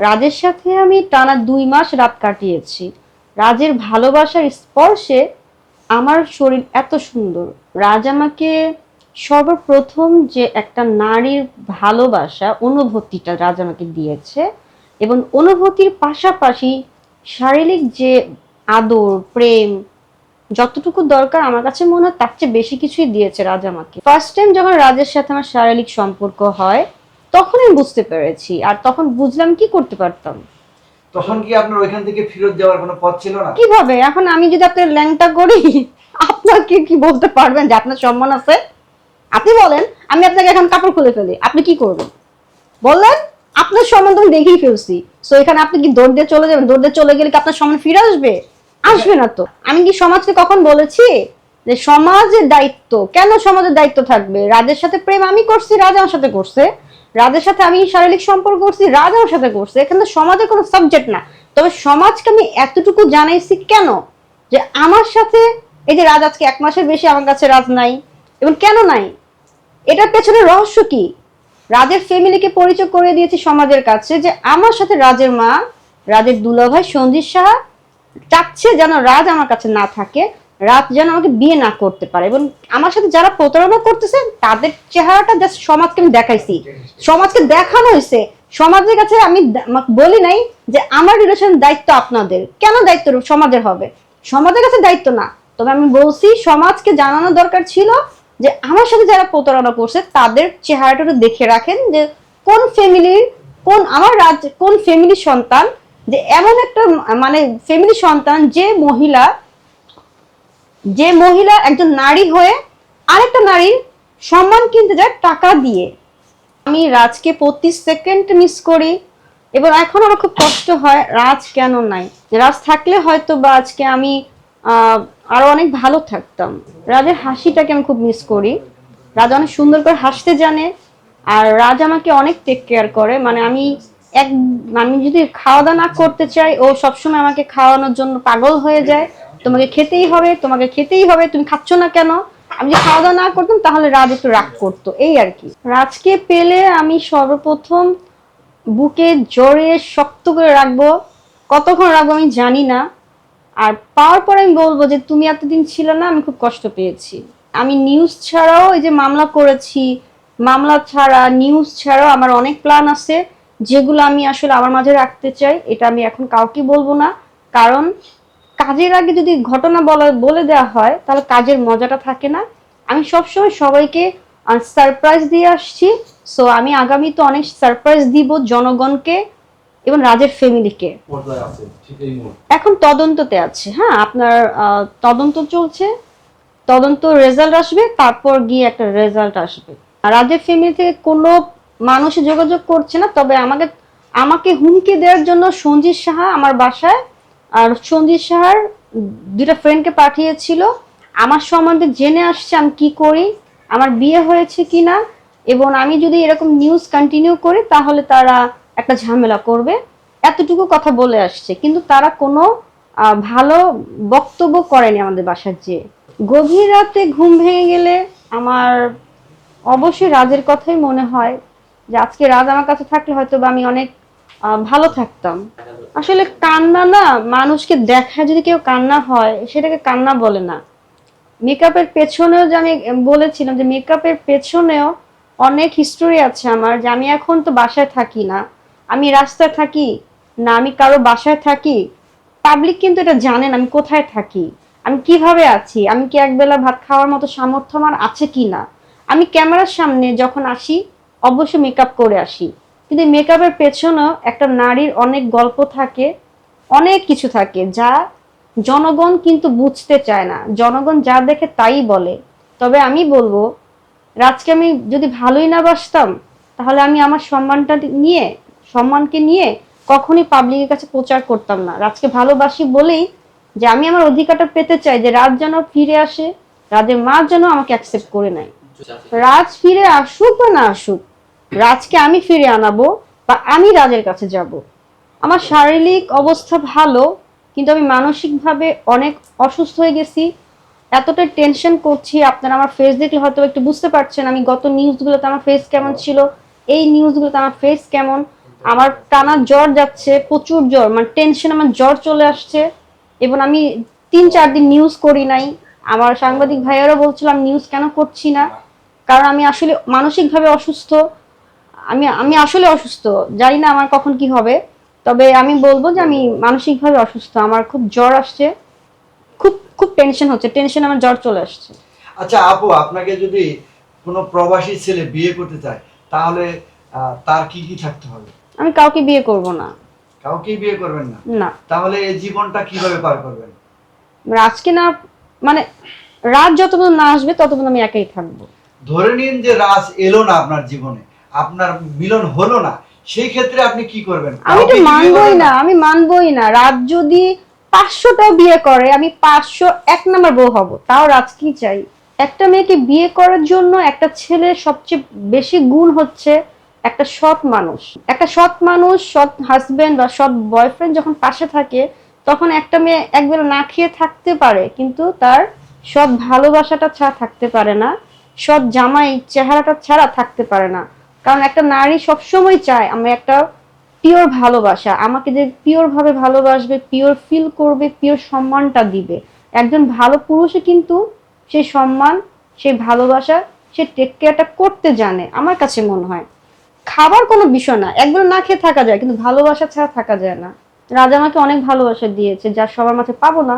রাজের সাথে আমি টানা দুই মাস রাত কাটিয়েছি। রাজের ভালোবাসার স্পর্শে আমার শরীর এত সুন্দর। রাজ আমাকে সর্বপ্রথম যে একটা নারীর ভালোবাসা, অনুভূতিটা রাজ আমাকে দিয়েছে এবং অনুভূতির পাশাপাশি শারীরিক যে আদর, প্রেম, যতটুকু দরকার আমার কাছে মনে হয় তার চেয়ে বেশি কিছুই দিয়েছে রাজ আমাকে। ফার্স্ট টাইম যখন রাজের সাথে আমার শারীরিক সম্পর্ক হয় তখন আমি বুঝতে পেরেছি। আর তখন বুঝলাম কি করতে পারতাম। তখন কি আপনার ওইখান থেকে ফেরত যাওয়ার কোনো পথ ছিল না? কীভাবে? এখন আমি যদি আপনার ল্যাংটা করি আপনাকে কি বলতে পারবেন যে আপনার সম্মান আছে? আপনি বলেন আমি আপনাকে এখন কাপড় খুলে ফেলি। আপনি কি করবেন? বললেন আপনার সম্মান তো দেখেই ফেলছি। সো এখানে আপনি কি দৌড় দিয়ে চলে যাবেন? দৌড় দিয়ে চলে গেলে কি আপনার সম্মান ফিরে আসবে? আসবে না তো। আমি কি সমাজকে কখন বলেছি যে সমাজের দায়িত্ব? কেন সমাজের দায়িত্ব থাকবে? রাজের সাথে প্রেম আমি করছি রাজ আমার সাথে করছে। রাজের সাথে আমি শারীরিক সম্পর্ক করছি রাজ আমার সাথে করছি। এখানে সমাজের কোনো সাবজেক্ট না। তবে সমাজকে আমি এতটুকু জানাইছি কেন? যে আমার সাথে এই যে রাজ আজকে এক মাসের বেশি আমার কাছে রাজ নাই, এবং কেন নাই? এটার পেছনে রহস্য কি? রাজের ফ্যামিলিকে পরিচয় করে দিয়েছি সমাজের কাছে যে আমার সাথে রাজের মা, রাজের দুলাভাই সঞ্জিত সাহা, চাচ্ছে যেন রাজ আমার কাছে না থাকে। রাজ যেন আমাকে বিয়ে না করতে পারে এবং আমার সাথে যারা প্রতারণা করতেছে, তাদের চেহারাটা জাস্ট সমাজকে আমি দেখাইছি। সমাজকে দেখানো হয়েছে। সমাজের কাছে আমি বলি নাই যে আমার রিলেশন দায়িত্ব আপনাদের। কেন দায়িত্ব সমাজের হবে? সমাজের কাছে দায়িত্ব না। তবে আমি বলছি, সমাজকে জানানো দরকার ছিল যে আমার সাথে যারা প্রতারণা করছে, তাদের চেহারাটা দেখে রাখেন যে কোন ফ্যামিলির কোন আমার রাজ কোন ফ্যামিলির সন্তান, যে এমন একটা মানে ফ্যামিলি সন্তান যে মহিলা যে মহিলা একজন নারী হয়ে আরেকটা নারীর সম্মান কিনতে যায় টাকা দিয়ে। আমি রাজকে প্রতি সেকেন্ড মিস করি, এবং এখন আমার খুব কষ্ট হয়, রাজ কেন নাই? রাজ থাকলে হয়তো বা আজকে আমি আরও অনেক ভালো থাকতাম। রাজের হাসিটাকে আমি খুব মিস করি। রাজ অনেক সুন্দর করে হাসতে জানে, আর রাজ আমাকে অনেক টেক কেয়ার করে। মানে আমি এক, আমি যদি খাওয়া দাওয়া না করতে চাই, ও সবসময় আমাকে খাওয়ানোর জন্য পাগল হয়ে যায়। তোমাকে খেতেই হবে, তোমাকে খেতেই হবে, তুমি খাচ্ছ না কেন? আমি যদি খাওয়া দাওয়া না করতাম, তাহলে রাজ একটু রাগ করতো, এই আর কি। রাজকে পেলে আমি সর্বপ্রথম বুকে জোরে শক্ত করে রাখব। কতক্ষণ রাখব আমি জানি না। আর পাওয়ার পরে আমি বলব যে, তুমি এতদিন ছিল না, আমি খুব কষ্ট পেয়েছি। আমি নিউজ ছাড়াও এই যে মামলা করেছি, মামলা ছাড়া নিউজ ছাড়াও আমার অনেক প্ল্যান আছে, যেগুলো আমি আসলে আমার মাঝে রাখতে চাই, এটা আমি এখন কাউকে বলব না। কারণ কাজের আগে যদি ঘটনা বলা বলে দেওয়া হয় তাহলে কাজের মজাটা থাকে না। আমি সবসময় সবাইকে সারপ্রাইজ দিয়ে আসছি। সো আমি আগামী তো অনেক সারপ্রাইজ দিব জনগণকে এবং রাজের ফ্যামিলিকে এখন তদন্ততে আছে হ্যাঁ? আপনার তদন্ত চলছে। তদন্ত রেজাল্ট আসবে তারপর গিয়ে একটা রেজাল্ট আসবে। আর রাজের ফ্যামিলি থেকে কোনো মানুষ যোগাযোগ করছে না তবে আমাকে আমাকে হুমকি দেওয়ার জন্য সঞ্জিত সাহা আমার বাসায় আর সঞ্জিত সাহার দুটা ফ্রেন্ডকে পাঠিয়েছিল। আমার সম্বন্ধে জেনে আসছে আমি কি করি, আমার বিয়ে হয়েছে কিনা, এবং আমি যদি এরকম নিউজ কন্টিনিউ করি, তাহলে তারা একটা ঝামেলা করবে। এতটুকু কথা বলে আসছে, কিন্তু তারা কোনো ভালো বক্তব্য করেনি আমাদের বাসার যে গভীর রাতে ঘুম ভেঙে গেলে আমার অবশ্যই রাজের কথাই মনে হয় যে আজকে রাজ আমার কাছে থাকলে হয়তো বা আমি অনেক ভালো থাকতাম। আসলে কান্না না, মানুষকে দেখায় যদি কেউ কান্না হয়, সেটাকে কান্না বলে না। মেকআপের পেছনেও যে আমি বলেছিলাম যে মেকআপের পেছনেও অনেক হিস্টোরি আছে আমার যে আমি এখন তো বাসায় থাকি না। আমি রাস্তায় থাকি না, আমি কারও বাসায় থাকি। পাবলিক কিন্তু এটা জানে না, আমি কোথায় থাকি? আমি কীভাবে আছি? আমি কি একবেলা ভাত খাওয়ার মতো সামর্থ্য আমার আছে কি না আমি ক্যামেরার সামনে যখন আসি, অবশ্যই মেকআপ করে আসি। কিন্তু মেকআপের পেছনেও একটা নারীর অনেক গল্প থাকে অনেক কিছু থাকে যা জনগণ কিন্তু বুঝতে চায় না। জনগণ যা দেখে তাই বলে। তবে আমি বলব রাজকে আমি যদি ভালোই না বাসতাম তাহলে আমি আমার সম্মানটা নিয়ে সম্মানকে নিয়ে কখনই পাবলিকের কাছে প্রচার করতাম না। রাজকে ভালোবাসি বলেই যে আমি আমার অধিকারটা পেতে চাই যে রাজ যেন ফিরে আসে রাজের মা যেন আমাকে অ্যাকসেপ্ট করে নেয়। রাজ ফিরে আসুক বা না আসুক রাজকে আমি ফিরে আনাবো বা আমি রাজের কাছে যাব। আমার শারীরিক অবস্থা ভালো, কিন্তু আমি মানসিকভাবে অনেক অসুস্থ হয়ে গেছি। এতটা টেনশন করছি, আপনারা আমার ফেস দেখলে হয়তো একটু বুঝতে পারছেন আমি গত নিউজগুলোতে আমার ফেস কেমন ছিল। এই নিউজগুলোতে আমার ফেস কেমন? আমার টানা জ্বর যাচ্ছে, প্রচুর জ্বর মানে টেনশন আমার জ্বর চলে আসছে। এবং আমি তিন চার দিন নিউজ করি নাই। আমার সাংবাদিক ভাইয়ারও বলছিলাম নিউজ কেন করছি না? কারণ আমি আসলে মানসিকভাবে অসুস্থ। আমি আমি আসলে অসুস্থ। জানি না আমার কখন কি হবে। তবে আমি বলব যে আমি মানসিকভাবে অসুস্থ। আমার খুব জ্বর আসছে। খুব খুব টেনশন হচ্ছে। টেনশন আমার জ্বর চলে আসছে। আচ্ছা আপু আপনাকে যদি কোনো প্রবাসী ছেলে বিয়ে করতে চায় তাহলে তার কি কি থাকতে হবে? আমি কাউকে বিয়ে করব না। কাউকে বিয়ে করবেন না? না। তাহলে এই জীবনটা কীভাবে পার করবেন? আজকে না মানে রাত যত পর্যন্ত না আসবে তত পর্যন্ত আমি একাই থাকব। ধরে নিন যে রাজ এলো না আপনার জীবনে। আপনার মিলন হলো না সেই ক্ষেত্রে আপনি কি করবেন? আমি তো মানবই না আমি মানবই না। রাত যদি পাঁচশোটা বিয়ে করে আমি পাঁচশো এক নম্বর বউ হব। তাও রাত কি চাই? একটা মেয়েকে বিয়ে করার জন্য একটা ছেলের সবচেয়ে বেশি গুণ হচ্ছে একটা সৎ মানুষ। একটা সৎ মানুষ সৎ হাজবেন্ড বা সৎ বয়ফ্রেন্ড যখন পাশে থাকে তখন একটা মেয়ে একবেলা না খেয়ে থাকতে পারে কিন্তু তার সৎ ভালোবাসাটা ছাড়া থাকতে পারে না সৎ জামাই চেহারাটা ছাড়া থাকতে পারে না। কারণ একটা নারী সবসময় চায়, আমি একটা পিওর ভালোবাসা, আমাকে যে পিওর ভাবে ভালোবাসবে পিওর ফিল করবে পিওর সম্মানটা দিবে। একজন ভালো পুরুষে কিন্তু সেই সম্মান সেই ভালোবাসা, সে টেক কেয়ারটা করতে জানে, আমার কাছে মনে হয়। খাবার কোনো বিষয় না একবার না খেয়ে থাকা যায়, কিন্তু ভালোবাসা ছাড়া থাকা যায় না। রাজা আমাকে অনেক ভালোবাসা দিয়েছে, যা সবার মাঝে পাবো না।